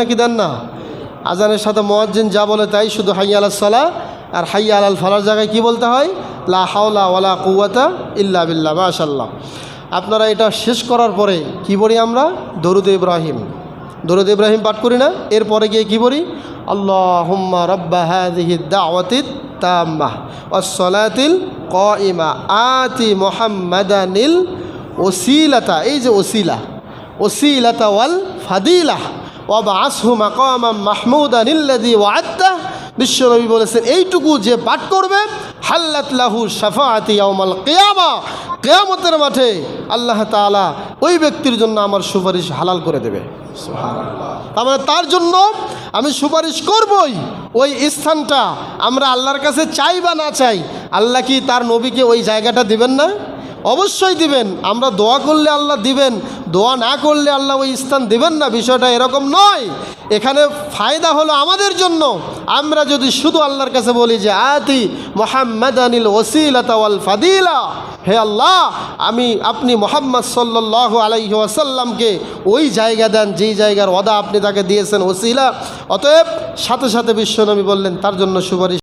নাকি দেন না? আজানের সাথে মোয়াজ্জিন যা বলে তাই শুধু হাইয়া আলাল সালা আর হাইয়া আলাল ফালার জায়গায় কি বলতে হয়? লা হাওলা ওয়ালা কুয়াতা ইল্লা বিল্লাহ মাশাল্লাহ আপনারা এটা শেষ করার পরে কি বলি আমরা? দরুদ ইব্রাহিম। দরুদ ইব্রাহিম পাঠ করি না? এরপরে গিয়ে কি বলি আল্লাহ রব্বা হাদিহি দাওয়াতিত তাম্মাহ ওসলাতিল কইমা আতি মোহাম্মদানিল ওসিলাতা, এই যে ওসিলা, ওসিলাতা ওয়াল ফাদিলাহ ওয়াবাসহু মাকামাম মাহমুদান ইল্লাযী ওয়া'আদতা বিশ্বনবী বলেছেন, এইটুকু যে পাঠ করবে, হাল্লাত লাহু শাফাআতি ইয়াউমাল কিয়ামা। কিয়ামতের মাঠে আল্লাহ তাআলা ওই ব্যক্তির জন্য আমার সুপারিশ হালাল করে দেবে। তার মানে তার জন্য আমি সুপারিশ করবই। ওই স্থানটা আমরা আল্লাহর কাছে চাই বা না চাই, আল্লাহ কি তার নবীকে ওই জায়গাটা দিবেন না? অবশ্যই দিবেন। আমরা দোয়া করলে আল্লাহ দিবেন, দোয়া না করলে আল্লাহ ওই স্থান দিবেন না, বিষয়টা এরকম নয়। এখানে ফায়দা হলো আমাদের জন্য। আমরা যদি শুধু আল্লাহর কাছে বলি যে, আতি মোহাম্মদ আনিল ওসিলাতাওয়াল ফাদিলা। হে আল্লাহ, আমি, আপনি মোহাম্মদ সাল্লাহ আলাইহি ওয়াসাল্লামকে ওই জায়গা দেন, যেই জায়গার ওদা আপনি তাকে দিয়েছেন, ওসিলা। অতএব সাথে সাথে বিশ্বনবী বললেন, তার জন্য সুপারিশ